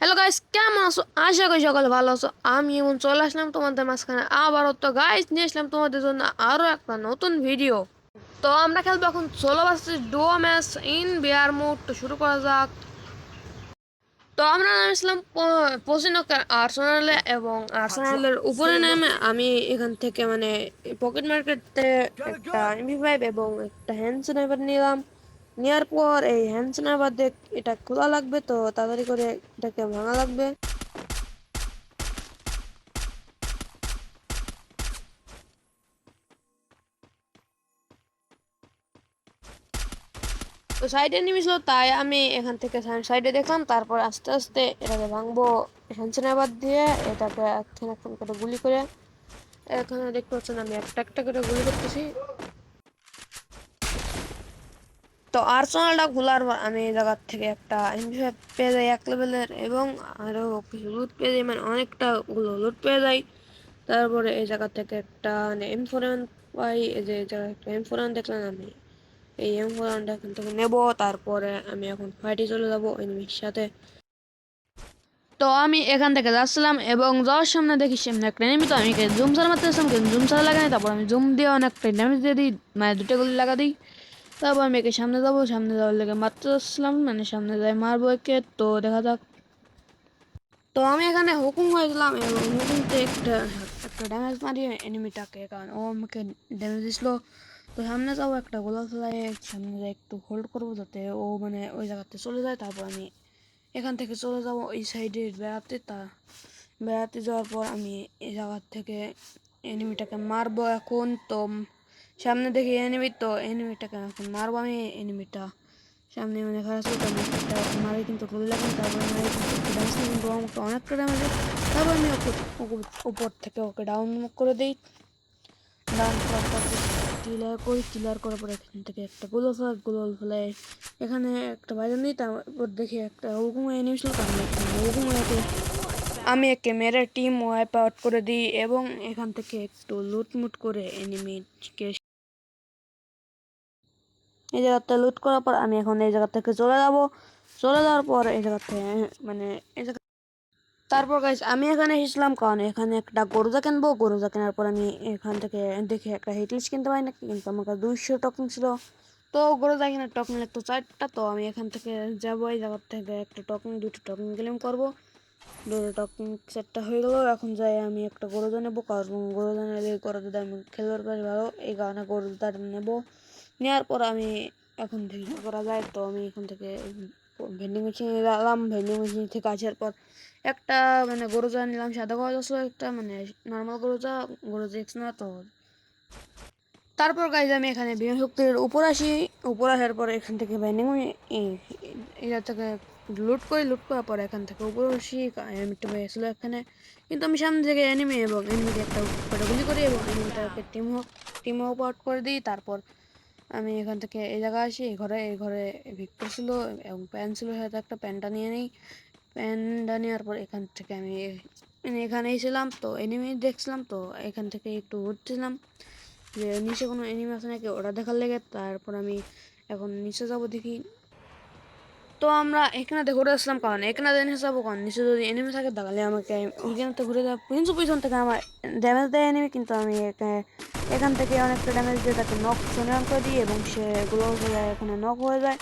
Hello guys কেমন আছো? আশা করি সকালে ভালো আছো। আমি এমন চলে আসলাম তোমাদের মাঝখানে আবারও। তো গাইস নিয়ে আসলাম তোমাদের জন্য আরও একটা নতুন ভিডিও তো আমরা খেলব এখন ষোলো বাসের duo match in bear mode তো শুরু করা যাক। তো আমরা নামেছিলাম পশ্চিমবঙ্গের আর্সেনালে এবং আর্সেনালের উপরে নামে আমি এখান থেকে মানে পকেট মার্কেটে একটা এমবি ফাইভ এবং একটা হ্যান্ড স্নাইপার নিলাম। নেওয়ার পর এই হ্যান্ড স্নাইপার দেখ, এটা খোলা লাগবে তো, তাড়াতাড়ি করে এটাকে ভাঙা লাগবে। তো সাইডে নেমেছিল, তাই আমি এখান থেকে সাইডে দেখলাম, তারপর আস্তে আস্তে এটাকে ভাঙবো হ্যান্সেনাবাদ দিয়ে, এটাকে একখান একখান করে গুলি করে। এখানে দেখতে পাচ্ছেন আমি একটা একটা করে গুলি করতেছি। তো আর্সেনালটা খোলার পর আমি এই জায়গার থেকে একটা এমভি পেয়ে যাই এক লেভেলের এবং আরও কিছু লুট পেয়ে যাই মানে অনেকটা গুলো লুট পেয়ে যাই। তারপরে এই জায়গা থেকে একটা মানে এম ফোর পাই, এই যে এই জায়গায় একটা এম ফোর দেখলেন আমি। এই এম ফোর এখান থেকে নেব, তারপরে আমি এখন ফাইটে চলে যাব এনিমির সাথে। তো আমি এখান থেকে যাচ্ছিলাম এবং যাওয়ার সামনে দেখি সামনে একটা নেমি তো আমি জুম সার মারতে আসলাম কিন্তু জুম সার লাগাই তারপর আমি জুম দিয়ে অনেকটা ড্যামেজ দিয়ে দিই মানে দুটো গুলি লাগা দিই। তারপর আমি একে সামনে যাব, সামনে যাওয়ার লেগে মারতে আসলাম মানে সামনে যাই মারবো একে, তো দেখা যাক। তো আমি এখানে হুকুম হয়ে গেলাম এবং হুকুমতে একটা একটা ড্যামেজ মারিয়ে এনিমিটাকে কারণ ও আমাকে ড্যামেজ দিছিল তো সামনে যাব, একটা গোলা ফেলায় সামনে যাই একটু হোল্ড করব যাতে ও মানে ওই জায়গাতে চলে যায়। তারপর আমি এখান থেকে চলে যাব, এই সাইডে বেড়াতে। তা বেড়াতে যাওয়ার পর আমি এই জায়গার থেকে এনিমিটাকে মারবো এখন। তো সামনে দেখি এনিমি তো এনিমিটাকে এখন মারবো আমি এনিমিটা সামনে মানে খারাপ মারি কিন্তু গুলি লাগে তারপরে মারি কিন্তু আমাকে অনেকটা ড্যামেজ তারপর আমি ওকে উপর থেকে ওকে ডাউন করে দিই। ডাউন করার পর ক্লিয়ার করি ক্লিয়ার করার পর এখান থেকে একটা গোল ফেলা গোল ফেলে এখানে একটা বাইরে নিই, তারপর দেখি একটা হুকুম এনিমি ছিল তার একে আমি একে মেরে টিম ওয়াইপ আউট করে দিই এবং এখান থেকে একটু লুটমুট করে এনিমিকে এই জায়গাতে লুট করার পর আমি এখন এই জায়গা থেকে চলে যাব। চলে যাওয়ার পর এই জায়গা থেকে মানে এই জায়গা তারপর গাইজ আমি এখানে এসেছিলাম কারণ এখানে একটা গরুজা কিনবো। গরুজা কেনার পর আমি এখান থেকে দেখি একটা হিটলিস কিনতে পারি না কিন্তু আমার কাছে দুইশো টকিং ছিল। তো গরুজা কেনার টোকেন লাগতো চারটা, তো আমি এখান থেকে যাব। এই জায়গার থেকে একটা টকিং দুটো টকিং ক্লেম করব। দুটো টোকেন সেটটা হয়ে গেলো, এখন যাই আমি একটা গরুজা নেব, কারণ গরুজা নিলে গরুজা আমি খেলোয়াড় পারি ভালো, এই কারণে গরুজা নেব। নেওয়ার পর আমি এখন থেকে করা যায়, তো আমি এখান থেকে ভেন্ডিং মেশিনে গেলাম ভেন্ডিং মেশিন থেকে আসার পর একটা মানে গরুজা নিলাম, সাদা গরুজা একটা মানে নর্মাল গরুজা গরুজা এক্স না তো। তারপর গাইজ আমি এখানে বিমান শক্তির উপর আসি। উপর আসার পর এখান থেকে ভেন্ডিং এটা থেকে লুট করি লুট করার পর এখান থেকে উপরে আসি এনিমিটা হয়েছিল এখানে। কিন্তু আমি সামনে থেকে এনিমি এবং এনিমিকে একটা উপরে গুলি করি এবং এনিমিটাকে টিম হোক টিম হোক আউট করে দিই। তারপর আমি এখান থেকে এই জায়গায় আসি, এই ঘরে এই ঘরে ভিক্টর ছিল এবং প্যান ছিল, সাথে একটা প্যানটা নিয়ে নিই। প্যানটা নেওয়ার পর এখান থেকে আমি মানে এখানে এসেছিলাম তো এনিমি দেখছিলাম, তো এখান থেকে একটু উঠছিলাম। যে নিচে কোনো এনিমি আছে নাকি ওটা দেখার লেগে, তারপর আমি এখন নিচে যাব দেখি। তো আমরা এখানে ঘুরে আসলাম কারণ এখানে নিচে যাব কারণ নিচে যদি এনিমি থাকে তাহলে আমাকে ওইখানে ঘুরে যাব পিছু পিছন থেকে আমার ড্যামেজ দেয় এনিমি কিন্তু আমি এখান থেকে অনেকটা ড্যামেজ দিয়ে তাকে নখ শোনান করে দিই এবং সে গ্লো হয়ে এখানে নখ হয়ে যায়।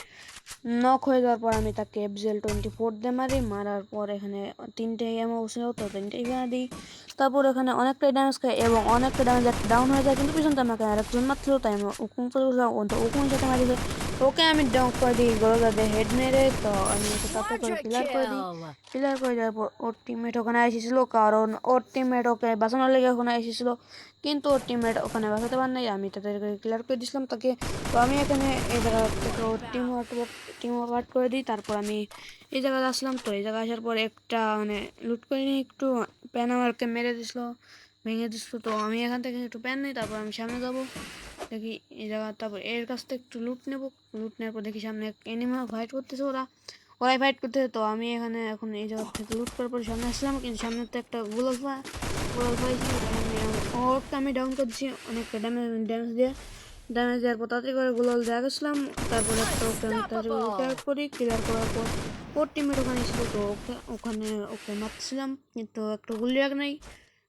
নক হয়ে যাওয়ার পর আমি তাকে এফজেল টোয়েন্টি ফোর দিয়ে মারি, মারার পর এখানে তিনটে এমও ছিল তো তিনটে এখানে দিই। তারপর এখানে অনেকটাই ড্যামেজ খায় এবং অনেকটা ড্যামেজ একটা ডাউন হয়ে যায়, কিন্তু পিছনটা আমাকে আরেকজন মারছিল, তাই আমি চলে গেলাম তো উকুমের সাথে মারি ওকে আমি ডাউন করে দিই গরজাতে হেড মেরে তো আমি ওকে তাতে করে ক্লিয়ার করে দিই। ক্লিয়ার করে দেওয়ার পর ওর টিমমেট ওখানে এসেছিল কারণ ওর টিমমেট ওকে বাঁচানোর লেগে ওখানে এসেছিল। কিন্তু ওর টিমমেট ওখানে বাঁচাতে পার নাই আমি তাদেরকে ক্লিয়ার করে দিয়েছিলাম তাকে। তো আমি এখানে এই জায়গা থেকে ওর টিম ওয়ার্ক টিম ওয়ার্ক করে দিই তারপর আমি এই জায়গায় আসলাম। তো এই জায়গায় আসার পর একটা মানে লুট করে নিই একটু প্যান আমারকে মেরে দিছিলো ভেঙে দিছিলো। তো আমি এখান থেকে একটু প্যান নিই তারপর আমি সামনে যাব। দেখি এই জায়গা, তারপর এর কাছ থেকে একটু লুট নেব। লুট নেওয়ার পর দেখি সামনে এনিমা ফাইট করতেছে ওরা। ওরাই ফাইট করতেছে, তো আমি এখানে এখন এই জায়গা থেকে লুট করার পর সামনে আসলাম, কিন্তু সামনে তো একটা গোলাল পাইছি ওকে আমি ডাউন করে দিচ্ছি অনেকটা ড্যামেজ ড্যামেজ দিয়ে। ড্যামেজ দেওয়ার পর তাড়াতাড়ি করে গোলাল দেওয়া গেছিলাম, তারপরে একটা ওকে আমি ক্লিয়ার করি ক্লিয়ার করার পর ওর টিমের ওখানে ছিল, তো ওকে, ওখানে ওকে মারছিলাম কিন্তু একটা গুলি লাগ নাই।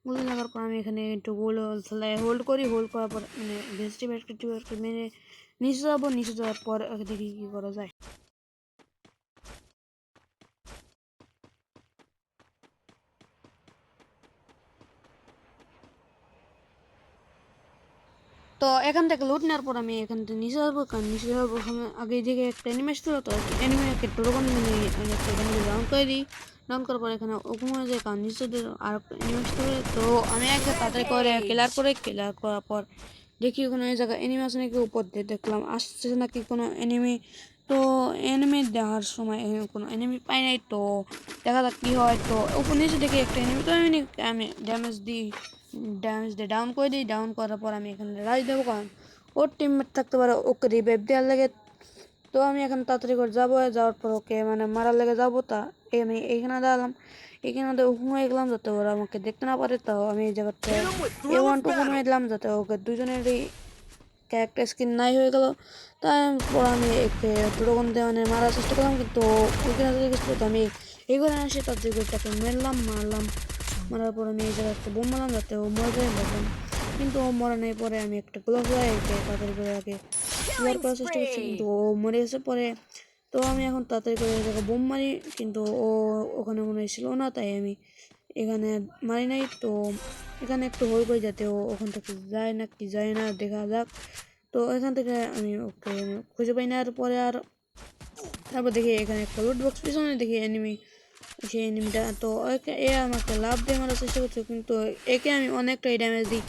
গুলি লাগার পর আমি এখানে একটু গোল ফেলায় হোল্ড করি হোল্ড করার পর মানে ভেস্টি ব্যাটকে মেরে নিচে যাব, নিচে যাওয়ার পর দেখি কী করা যায়। তো এখান থেকে লুট নেওয়ার পর আমি এখান থেকে নিচে যাব, কারণ নিচে পর আগে দিকে একটা অ্যানিমেস ছিল, তো অ্যানিমে একটা টোরকন মানে একটা ডাউন করে দিই। ডাউন করার পর এখানে হয়ে যায় কারণ নিচে আর অ্যানিমেস ছিল তো আমি একটা তাড়াতাড়ি করে ক্লিয়ার করে ক্লিয়ার করার পর দেখি কোনো এই জায়গায় আছে নাকি উপর দিয়ে দেখলাম আসছে নাকি কোনো এনিমি তো এনিমি দেখার সময় কোনো এনিমি পাই নাই তো দেখা যাক কী হয়। তো উপর নিচে দেখি একটা এনিমি তো আমি আমি ড্যামেজ দিই ড্যামেজ দিয়ে ডাউন করে দিই। ডাউন করার পর আমি এখানে রাজ দেবো কারণ ওর টিমমেট থাকতে পারে ওকে রিভাইভ দেওয়ার লাগে। তো আমি এখন তাড়াতাড়ি করে যাব যাওয়ার পর ওকে মানে মারার লেগে যাব তা আমি এইখানে দাঁড়ালাম। এইখানে হুম হয়ে গেলাম যাতে ওরা আমাকে দেখতে না পারে, তো আমি এই জায়গাতে এ ওয়ান টু দিলাম যাতে ওকে দুজনেরই ক্যারেক্টার স্কিন নাই হয়ে গেল। তারপর আমি একে দিয়ে মানে মারার চেষ্টা করলাম, কিন্তু ওইখানে চলে গেছিল তো আমি এগুলো আসে তার দিকে মেরলাম, মারলাম। মারার পর আমি এই জায়গায় একটা বোম মারলাম যাতে ও মরে যায় বললাম কিন্তু ও মরে নেই পরে আমি একটা গ্লোভ একে তাড়াতাড়ি আগে চেষ্টা করছি, কিন্তু ও মরে গেছে পরে তো আমি এখন তাড়াতাড়ি করে জায়গায় বোম মারি, কিন্তু ও ওখানে মনে ছিল না, তাই আমি এখানে মারি নাই। তো এখানে একটু হোল করে যাতে ও ওখান থেকে যায় না কি যায় না, দেখা যাক। তো এখান থেকে আমি ওকে খুঁজে পাই না আর পরে আর তারপর দেখি এখানে একটা লুট বক্স পিছনে দেখি এনিমি সেই এনিমিটা তো ওকে, এ আমাকে লাভ দিয়ে মারার চেষ্টা করছে, কিন্তু একে আমি অনেকটাই ড্যামেজ দিই।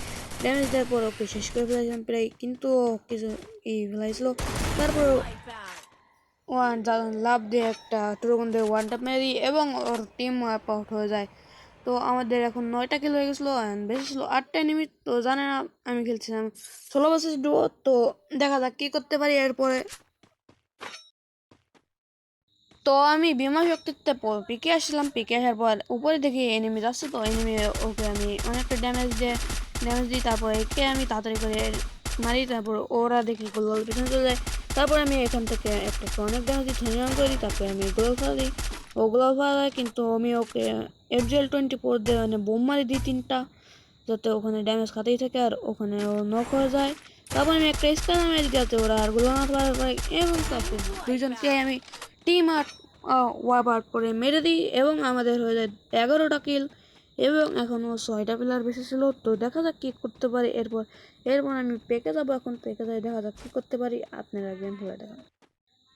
ড্যামেজ দেওয়ার পর ওকে শেষ করে ফেলেছিলাম প্রায়, কিন্তু কিছু এই ফেলাইছিল। তারপর ওয়ান লাভ দিয়ে একটা টুরগন দিয়ে ওয়ান টাপ মেরে দিই এবং ওর টিম ওয়াইপ আউট হয়ে যায়। তো আমাদের এখন নয়টা কিল হয়ে গেছিল বেশি ছিল আটটা এনিমি তো জানে না আমি খেলছিলাম। ষোলো বছর ডুবো তো দেখা যাক কী করতে পারি এরপরে। তো আমি বিমা শক্তিতে পিকে আসলাম পিকে আসার পর উপরে দেখি এনিমি যাচ্ছে, তো এনিমি ওকে আমি অনেকটা ড্যামেজ দিয়ে ড্যামেজ দিই, তারপরে একে আমি তাড়াতাড়ি করে মারি তারপর ওরা দেখি গোল পিছনে চলে যায়। তারপর আমি এখান থেকে একটা অনেক ড্যামেজ দিই থ্রি রান তারপরে আমি গোল দিই। ও গোল ফেলা কিন্তু আমি ওকে এফজেল টোয়েন্টি ফোর দিয়ে মানে বোম মারি দিই তিনটা, যাতে ওখানে ড্যামেজ খাতেই থাকে আর ওখানে ও নক হয়ে যায়। তারপর আমি একটা স্ক্যান মেরে যাতে ওরা আর গোল না পারে এবং তারপর দুইজনকে আমি টিম আর্ট ওয়াপ আউট করে মেরে দিই এবং আমাদের হয়ে যায় এগারোটা কিল এবং এখনও ছয়টা প্লেয়ার বেশি ছিল তো দেখা যাক কী করতে পারি এরপর। এরপর আমি পেকে যাব, এখন পেকে যাই, দেখা যাক কী করতে পারি। আপনারা গেম খেলে দেখান।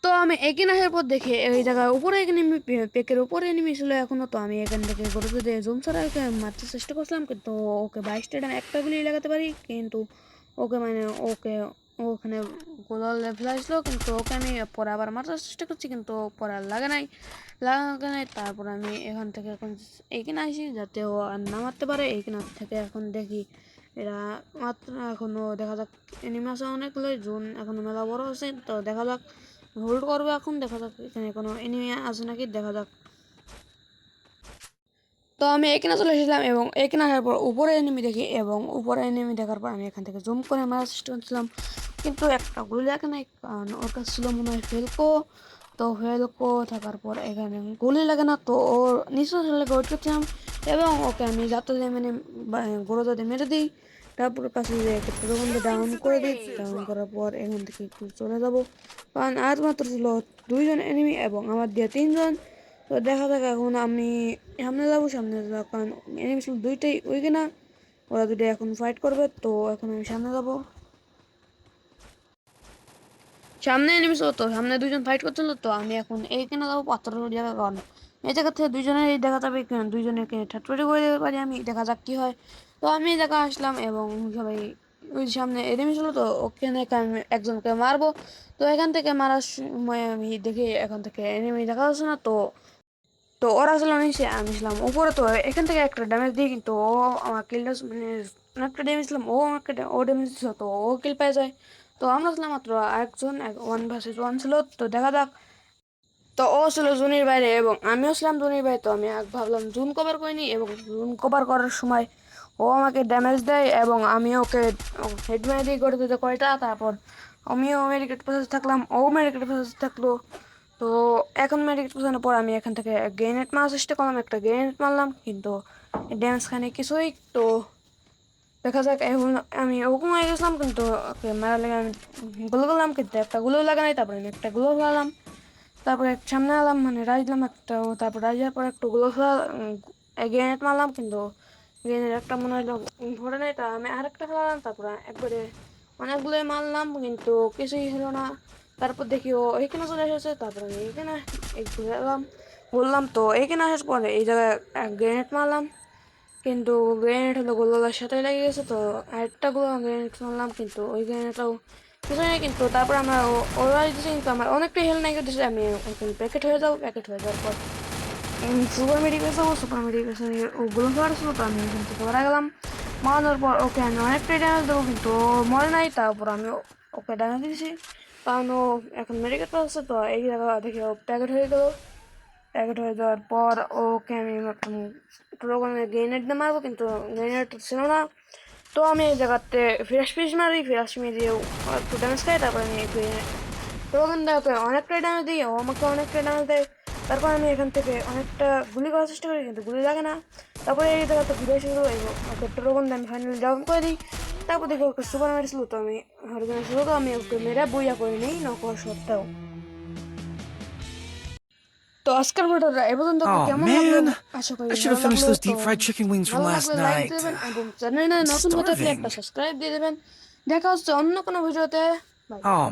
তো আমি এগিয়ে আসার পর দেখে, এই জায়গায় উপরে এখানে পেকের উপরে নেমে ছিল এখনও, তো আমি এখান থেকে গরুতে দিয়ে জুম ছাড়া ওকে মারতে চেষ্টা করছিলাম, কিন্তু ওকে বাইশটা একটা গুলি লাগাতে পারি, কিন্তু ওকে মানে ওকে ওখানে গোলাল লেভেল আসলো, কিন্তু ওকে আমি পরে আবার মারার চেষ্টা করছি, কিন্তু পরে আর লাগে নাই। লাগে নাই, তারপর আমি এখান থেকে এখন এইখানে আসি, যাতে ও আর না মারতে পারে। এইখানে থেকে এখন দেখি এরা মাত্র এখনও দেখা যাক এনিমি অনেক অনেকগুলো, জুন এখনও মেলা বড় আছে তো দেখা যাক হোল্ড করবে এখন, দেখা যাক এখানে কোনো এনিমি আছে নাকি, দেখা যাক। তো আমি এখানে চলে এসেছিলাম এবং এখানে আসার পর উপরে এনিমি দেখি, এবং উপরে এনিমি দেখার পর আমি এখান থেকে জুম করে মারার চেষ্টা করছিলাম। কিন্তু একটা গুলি লাগে নাই কারণ ওর কাছে ছিল মনে হয় ফেলকো। তো ফেলকো থাকার পর এখানে গুলি লাগে না, তো ওর নিশ্চয় লেগে করছিলাম এবং ওকে আমি যাতে মানে গরু যাতে মেরে দিই। তারপর কাছে যে একটা ডাউন করে দিই ডাউন করার পর এখান থেকে একটু চলে যাব। কারণ আর মাত্র ছিল দুইজন এনিমি এবং আমার দিয়ে তিনজন। তো দেখা যাক এখন আমি সামনে যাব সামনে যাব কারণ এনিমি ছিল দুইটাই ওইখানে ওরা দুটো এখন ফাইট করবে, তো এখন আমি সামনে যাব। সামনে এনিমি হতো সামনে দুজন ফাইট করছিল তো, আমি এখন এইখানে যাব, পাথর জায়গা কারণ এই জায়গা থেকে দুজনের দেখা যাবে দুইজনেরকে ঠাটপাটি করে দিতে পারি আমি, দেখা যাক কী হয়। তো আমি এই জায়গা আসলাম এবং সবাই ওই সামনে এনিমি ছিল তো, ওখানে একজনকে মারবো। তো এখান থেকে মারার সময় আমি দেখি এখান থেকে এনিমি দেখা যাচ্ছে না তো তো ওরা ছিল নিচে, আমি ছিলাম উপরে তো, এখান থেকে একটা ড্যামেজ দিই কিন্তু ও আমার কিলটা মানে অনেকটা ড্যামেজ ছিলাম ও আমাকে ও ড্যামেজ তো, ও কিল পেয়ে যায়। তো আমরা ছিলাম মাত্র আরেকজন ওয়ান ভার্সেস ওয়ান ছিল, তো দেখা যাক। তো ও ছিল জুনির বাইরে এবং আমিও ছিলাম জুনির বাইরে, তো আমি এক ভাবলাম জুন কভার করিনি এবং জুন কভার করার সময় ও আমাকে ড্যামেজ দেয় এবং আমি ওকে হেড মেরে দিই করে দিতে কয়টা তারপর আমিও মেডিকেট প্রসেস থাকলাম, ও মেডিকেট প্রসেস থাকল। তো এখন মেডিকেট প্রসেসের পর আমি এখান থেকে গ্রেনেড মারার চেষ্টা করলাম, একটা গ্রেনেড মারলাম, কিন্তু ড্যামেজ খানে কিছুই, তো দেখা যাক এখন আমি ওরকম হয়ে গেছিলাম কিন্তু ওকে মারা লেগে আমি গুলো করলাম কিন্তু একটা গুলো লাগা নাই তারপরে আমি একটা গুলো ফেলালাম তারপরে এক সামনে আলাম মানে রাজ দিলাম একটা তারপর রাজ দেওয়ার পর একটু গুলো ফেলা গ্রেনেড মারলাম কিন্তু গ্রেনেড একটা মনে হলো ধরে নাই তা আমি আরেকটা ফেলালাম তারপরে একবারে অনেকগুলোই মারলাম কিন্তু কিছুই হলো না তারপর দেখি ও এইখানে চলে এসেছে তারপরে আমি একটু এলাম বললাম তো এইখানে আসার পরে এই জায়গায় গ্রেনেড মারলাম কিন্তু গ্রেনেড হলো গোলগোলার সাথে লেগে গেছে তো আরেকটা গুলো গ্রেনেড মারলাম, কিন্তু ওই গ্রেনেডটাও নেই, কিন্তু তারপর আমরা ও- ওরা দিচ্ছে কিন্তু আমার অনেকটা হেল নাই দিচ্ছে আমি প্যাকেট হয়ে যাব প্যাকেট হয়ে যাওয়ার পর সুপার মেডিকেল যাব সুপার মেডিকেল ওগুলো খাওয়ার ছিল, তো আমি কিন্তু মারা গেলাম। মারানোর পর ওকে আমি অনেকটাই ড্যামেজ দেবো, কিন্তু ও মরে নাই, তারপর আমি ওকে ড্যামেজ দিয়েছি কারণ ও এখন মেডিকেল পাচ্ছে তো এই জায়গা দেখে ও প্যাকেট হয়ে গেলো। প্যাকেট হয়ে যাওয়ার পর ওকে আমি প্রোগ্রামে গ্রেনেড দিয়ে মারবো, কিন্তু গ্রেনেড ছিল না। তো আমি এই জায়গাতে ফ্রেশ পিস মারি ফ্রেশ মেরিয়ে একটু ড্যামেজ খাই, তারপর আমি গ্রেনেড প্রোগ্রাম ওকে অনেকটাই ড্যামেজ দিই, ও আমাকে অনেকটাই ড্যামেজ দেয়। তারপর আমি এখান থেকে অনেকটা গুলি করার চেষ্টা করি, কিন্তু গুলি লাগে না। তারপরে এই জায়গাতে ঘুরে এসেছিল ওকে প্রোগ্রাম আমি ফাইনালি ডাউন করে দিই। তারপর দেখি ওকে সুপার মেরেছিল, তো আমি হরিজনে ছিল তো আমি ওকে মেরে বইয়া করে নিই নকর সত্ত্বেও। তো আজকের ভিডিওটা এ পর্যন্ত কেমন লাগল আশা করি ভালো লাগল। those deep fried chicken wings from last night. এবং চ্যানেলে নতুন হতে একটা সাবস্ক্রাইব দিয়ে দেবেন দেখা হচ্ছে অন্য কোনো ভিডিওতে. Oh